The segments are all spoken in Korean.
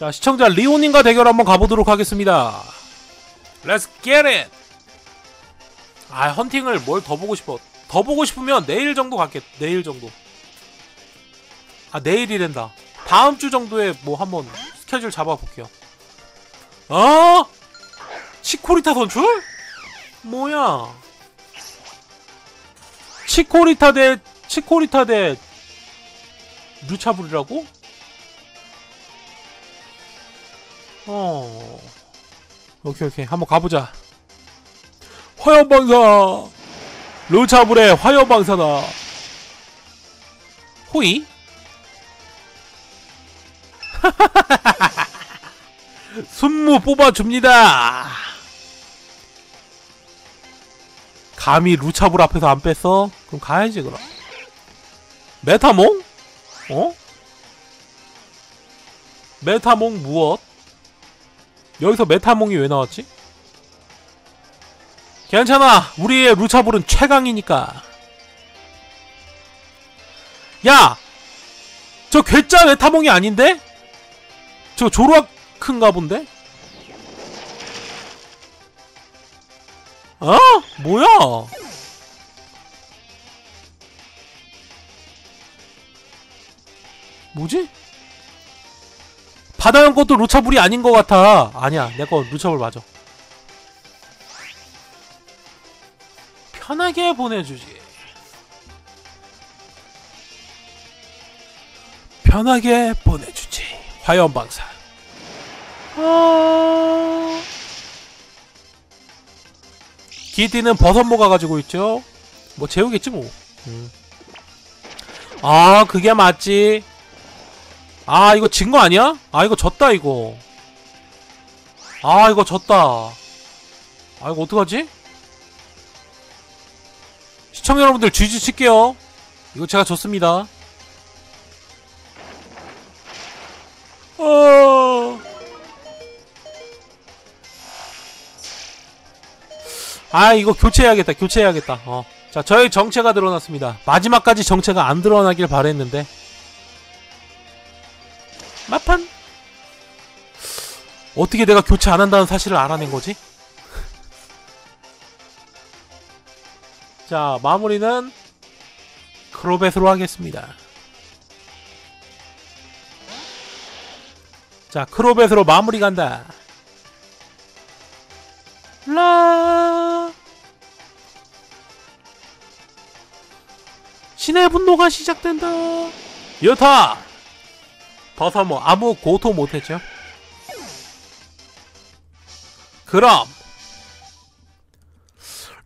자 시청자 리오님과 대결 한번 가보도록 하겠습니다. Let's 아 헌팅을 뭘 더 보고 싶어. 더 보고 싶으면 내일 정도 갈게 내일 정도. 아 내일이랜다. 다음 주 정도에 뭐 한번 스케줄 잡아볼게요. 어? 치코리타 선출? 뭐야? 치코리타 대 치코리타 대 루차불이라고? 어 오케이 오케이 한번 가보자 화염방사 루차불의 화염방사다 호이? 순무 뽑아줍니다 감히 루차불 앞에서 안 뺐어? 그럼 가야지 그럼 메타몽? 어? 메타몽 무엇? 여기서 메타몽이 왜 나왔지? 괜찮아 우리의 루차불은 최강이니까 야! 저 괴짜 메타몽이 아닌데? 저 조로아크인가 본데? 어? 뭐야? 뭐지? 바다형 것도 루차불이 아닌 것 같아. 아니야, 내 거 루차불 맞아. 편하게 보내주지. 편하게 보내주지. 화염방사. 아... 기띠는 버섯모가 가지고 있죠. 뭐 재우겠지 뭐. 음. 아 그게 맞지. 아 이거 진 거 아니야? 아 이거 졌다 이거. 아 이거 졌다. 아 이거 어떡하지? 시청자 여러분들 쥐지 칠게요. 이거 제가 졌습니다. 어... 아 이거 교체해야겠다 교체해야겠다 어. 자 저의 정체가 드러났습니다 마지막까지 정체가 안 드러나길 바랬는데 마판? 어떻게 내가 교체 안 한다는 사실을 알아낸 거지? 자 마무리는 크로벳으로 하겠습니다. 자 크로벳으로 마무리 간다. 라. 신의 분노가 시작된다. 여타 버섯 뭐 아무 고토 못했죠? 그럼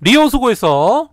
리오 수고했어